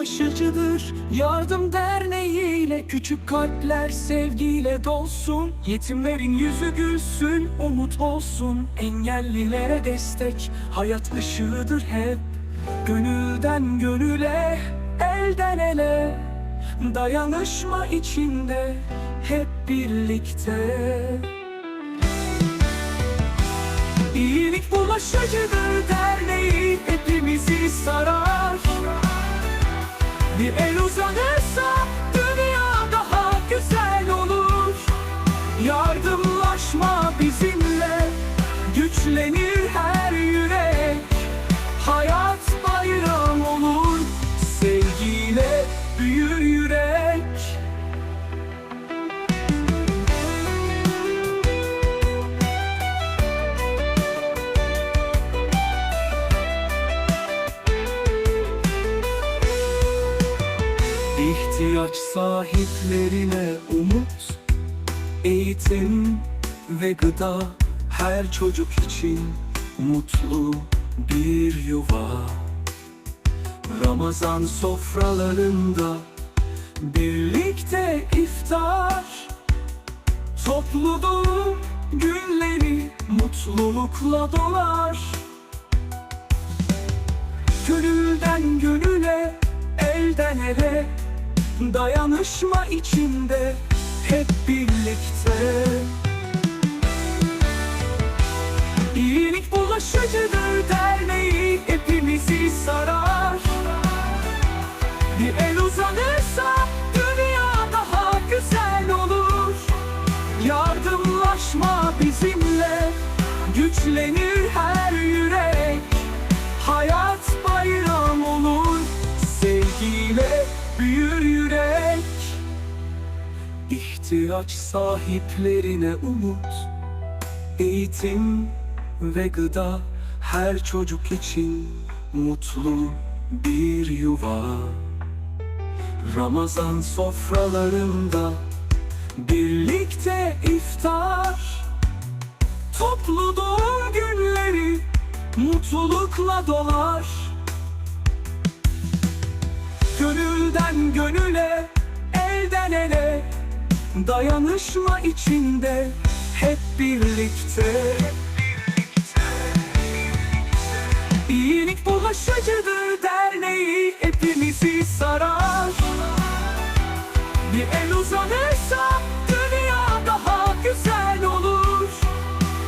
bulaşıcıdır. Yardım derneğiyle küçük kalpler sevgiyle dolsun. Yetimlerin yüzü gülsün, umut olsun. Engellilere destek, hayat ışığıdır hep. Gönülden gönüle, elden ele. Dayanışma içinde, hep birlikte. İyilik bulaşıcıdır derneği İhtiyaç sahiplerine umut, eğitim ve gıda her çocuk için mutlu bir yuva. Ramazan sofralarında birlikte iftar, toplu doğum günleri mutlulukla dolar. Gönülden gönüle, elden ele Dayanışma içinde hep birlikte. İyilik bulaşıcıdır derneği hepimizi sarar. Bir el uzanırsa dünya daha güzel olur. Yardımlaşma bizimle güçlenir her yürek İhtiyaç sahiplerine umut Eğitim ve gıda her çocuk için mutlu bir yuva. Ramazan sofralarında birlikte iftar Toplu doğum günleri mutlulukla dolar. Gönülden gönüle, elden ele Dayanışma içinde hep birlikte. İyilik bulaşıcıdır derneği hepimizi sarar. Bir el güzel